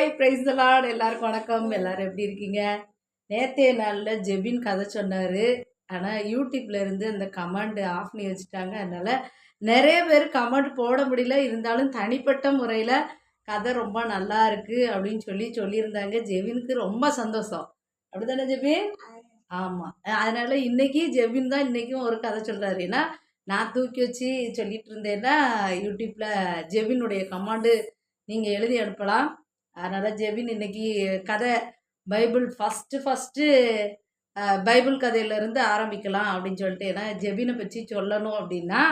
Hi price Lord எல்லாருக்கும் வணக்கம். எல்லாரும் எப்படி இருக்கீங்க? நேற்றைய நாளில் ஜெபின் கதை சொன்னார். ஆனால் யூடியூப்லேருந்து அந்த கமெண்ட் ஆஃப் பண்ணி வச்சுட்டாங்க. அதனால் நிறைய பேர் கமெண்ட் போட முடியல. இருந்தாலும் தனிப்பட்ட முறையில் கதை ரொம்ப நல்லா இருக்கு அப்படின்னு சொல்லி சொல்லியிருந்தாங்க. ஜெபினுக்கு ரொம்ப சந்தோஷம். அப்படிதானே ஜெபின் ஆமாம் அதனால் இன்றைக்கி ஜெபின் தான் இன்றைக்கும் ஒரு கதை சொல்கிறாரு ஏன்னா நான் தூக்கி வச்சு சொல்லிட்டு இருந்தேன்னா யூடியூப்பில் ஜெபினுடைய கமாண்டு நீங்கள் எழுதி அனுப்பலாம். அதனால் ஜெபின் இன்னைக்கு கதை பைபிள் ஃபஸ்ட்டு ஃபஸ்ட்டு பைபிள் கதையிலேருந்து ஆரம்பிக்கலாம் அப்படின்னு சொல்லிட்டு ஏன்னா ஜெபினை பற்றி சொல்லணும் அப்படின்னா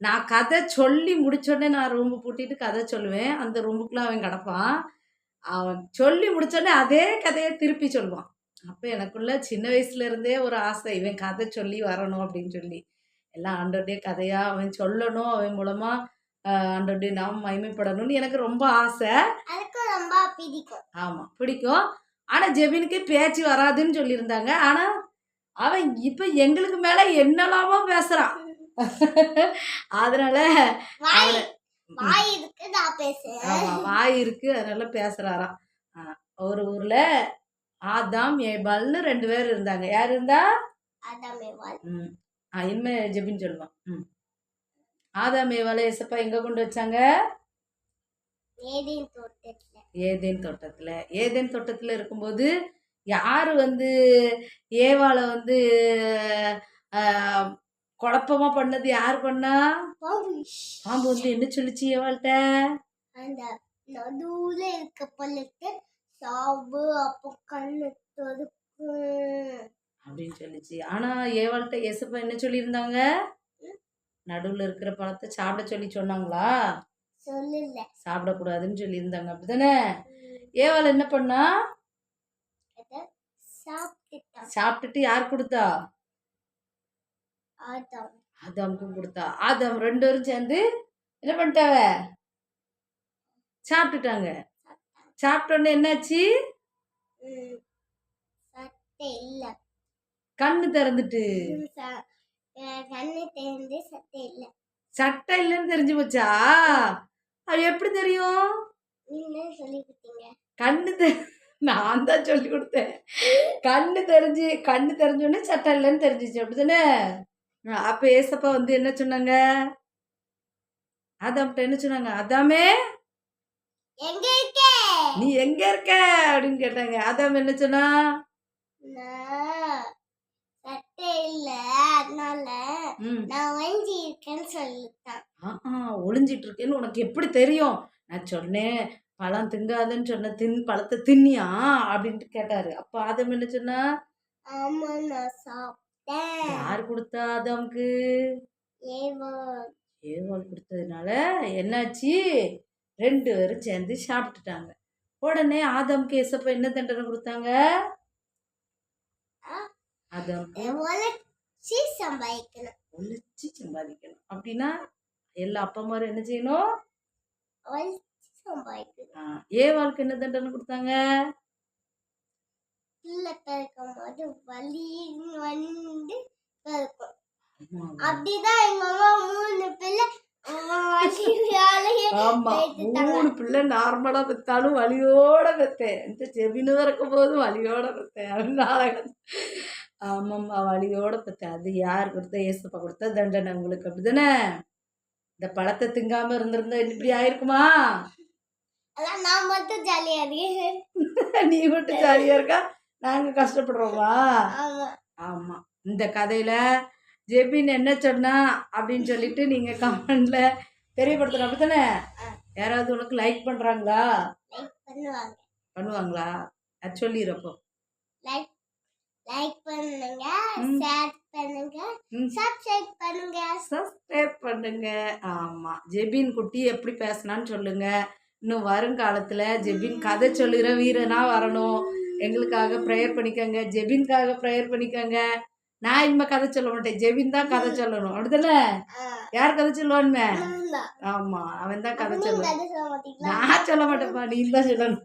நான் கதை சொல்லி முடிச்சோடனே நான் ரூம்பு பூட்டிட்டு கதை சொல்லுவேன். அந்த ரூமுக்குலாம் அவன் கிடப்பான். அவன் சொல்லி முடிச்சோடனே அதே கதையை திருப்பி சொல்லுவான். அப்போ எனக்குள்ள சின்ன வயசுலேருந்தே ஒரு ஆசை இவன் கதை சொல்லி வரணும் அப்படின்னு சொல்லி. எல்லாம் ஆண்டோடைய கதையாக அவன் சொல்லணும். அவன் மூலமாக ஆண்டோடைய நாம் மகிமைப்படணும்னு எனக்கு ரொம்ப ஆசை. ரொம்ப பிடிக்கும். ஆமாம் பிடிக்கும். ஆனால் ஜெபினுக்கு பேச்சு வராதுன்னு சொல்லியிருந்தாங்க. ஆனால் அவன் இப்போ எங்களுக்கு மேலே என்னெல்லாமோ பேசுகிறான் அதனால வாய் இருக்கு நான் பேசுறேன். ஆமாம் வாய் இருக்கு அதனால பேசுகிறாராம் ஒரு ஊரில் ஆதாம் ஏபால்னு ரெண்டு பேர் இருந்தாங்க. யார் இருந்தா? அதாமே வாய் ம் இனிமே ஜெபின்னு சொல்லுவான். ம். ஆதாம் ஏவாலை ஏசப்பா எங்கே கொண்டு வச்சாங்க? ஏதேன் தோட்டத்துல. ஏதேன் தோட்டத்தில். ஏதேன் தோட்டத்தில் இருக்கும்போது யார் வந்து ஏவாளை வந்து குழப்பமா பண்ணது? யார் பண்ணா? பாம்பு. வந்து என்ன சொல்லிச்சு ஏவாள்கிட்ட? அந்த நடுவுல இருக்க பல்லுக்கு சாவு அப்போ கண்ணு அப்படின்னு சொல்லிச்சு. ஆனா ஏவாள்கிட்ட ஏசப்பா என்ன சொல்லியிருந்தாங்க? நடுவில் இருக்கிற பழத்தை சாப்பிட சொல்லி சொன்னாங்களா? சொல்லல. சாப்பிடக்கூடாதுன்னு சொல்லியிருந்தாங்க. அப்படிதானே? ஏவாள் என்ன பண்ணா? சாப்பிட்டுட்டு. யார் கொடுத்தா? ஆதாம். ஆதாமுக்கும் கொடுத்தா. ஆதாம் ரெண்டு பேரும் சேர்ந்து என்ன பண்ணிட்டாவ சாப்பிட்டுட்டாங்க. சாப்பிட்டோன்னே என்னாச்சு? கண்ணு திறந்துட்டு. கண்ணு தெரிந்து சட்டை இல்ல. சட்டை இல்லைன்னு தெரிஞ்சு போச்சா? அது எப்படி தெரியும்? சொல்லி கொடுத்தீங்க. கண்ணு தெ நான் தான் சொல்லி கொடுத்தேன். கண்ணு தெரிஞ்சு கண்ணு தெரிஞ்சோடனே சட்டை இல்லைன்னு தெரிஞ்சிச்சு. அப்படிதானே அப்ப ஏசப்பா வந்து என்ன சொன்னாங்க? அதாம்கிட்ட என்ன சொன்னாங்க? அதாமே எங்க இருக்கே? நீ எங்க இருக்க? அப்படின்னு கேட்டாங்க. அதாம் என்ன சொன்னா? சட்டை இல்ல. அதனால நான் வஞ்சி இருக்கேன்னு சொல்லிட்டான். ஆ ஒளிஞ்சிட்டு இருக்கேன்னு உனக்கு எப்படி தெரியும்? நான் சொன்னேன் பழம் திங்காதுன்னு சொன்ன தின் பழத்தை தின்னியா? அப்படின்ட்டு கேட்டாரு. அப்ப ஆதம் என்ன சொன்னா? ஆமா நான் சாப்பிட்டேன். யார் கொடுத்தா ஆதாமுக்கு? ஏவோ. ஏவாள் கொடுத்ததுனால என்னாச்சு? ரெண்டு பேரும் சேர்ந்து சாப்பிட்டுட்டாங்க. உடனே ஆதாமுக்கு ஏசப்பா என்ன தண்டனை கொடுத்தாங்க? ஆ. உழைச்சி சம்பாதிக்கணும். ஒழிச்சு சம்பாதிக்கணும். அப்படின்னா எல்லா அப்பா அம்மாரும் என்ன செய்யணும்? உழைச்சி சம்பாதிக்கணும். ஆ, ஏவாளுக்கு என்ன தண்டனை கொடுத்தாங்க? பிள்ளை பிறக்கும் போது வலி வந்து பிறக்கும் அப்படிதான் எங்க அம்மா மூணு பிள்ளை. மூணு பிள்ளை நார்மலா பெத்தாலும் வலியோட பெத்தேன். இந்த செவினு இருக்கும் போது வலியோட பெத்தேன். அதனால ஆமாம்மா வலியோட பெத்தேன் அது யார் கொடுத்த ஏசப்பா கொடுத்த தண்டனை உங்களுக்கு அப்படிதானே? இந்த பழத்தை திங்காம இருந்திருந்தா இப்படி ஆயிருக்குமா? நான் மட்டும் ஜாலியா இருக்கேன். நீ மட்டும் ஜாலியா இருக்கா? நாங்க கஷ்டப்படுறோமா? ஆமா. இந்த கதையில ஜெபின் என்ன சொன்னா அப்படின்னு சொல்லிட்டு நீங்க கமெண்ட்ல தெரியப்படுத்தணும். அப்படித்தானே யாராவது உனக்கு லைக் பண்றாங்களா? பண்ணுவாங்களா? அது சொல்லிடுறப்போ லைக் லைக் பண்ணுங்க. ஷேர் பண்ணுங்க. சப்ஸ்கிரைப் பண்ணுங்க. சப்ஸ்கிரைப் பண்ணுங்க. ஆமா ஜெபின் குட்டி எப்படி பேசினான்னு சொல்லுங்க. இன்னும் வருங்காலத்துல ஜெபின் கதை சொல்லுகிற வீரனா வரணும். எங்களுக்காக ப்ரேயர் பண்ணிக்கோங்க ஜெபின்காக ப்ரேயர் பண்ணிக்கோங்க. நான் இனிமே கதை சொல்ல மாட்டேன். ஜெபின் தான் கதை சொல்லணும். அப்படிதானே யார் கதை சொல்லுவான்மே ஆமா. அவன் தான் கதை சொல்லுவான். நான் சொல்ல மாட்டேன்ப்பா நீ தான் சொல்லணும்.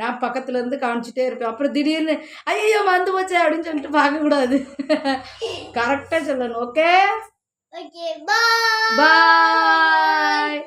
நான் பக்கத்துல இருந்து காமிச்சிட்டே இருப்பேன். அப்புறம் திடீர்னு ஐயோ வந்து போச்சே அப்படின்னு சொல்லிட்டு பார்க்க கூடாது. கரெக்டா சொல்லணும் ஓகே பாய்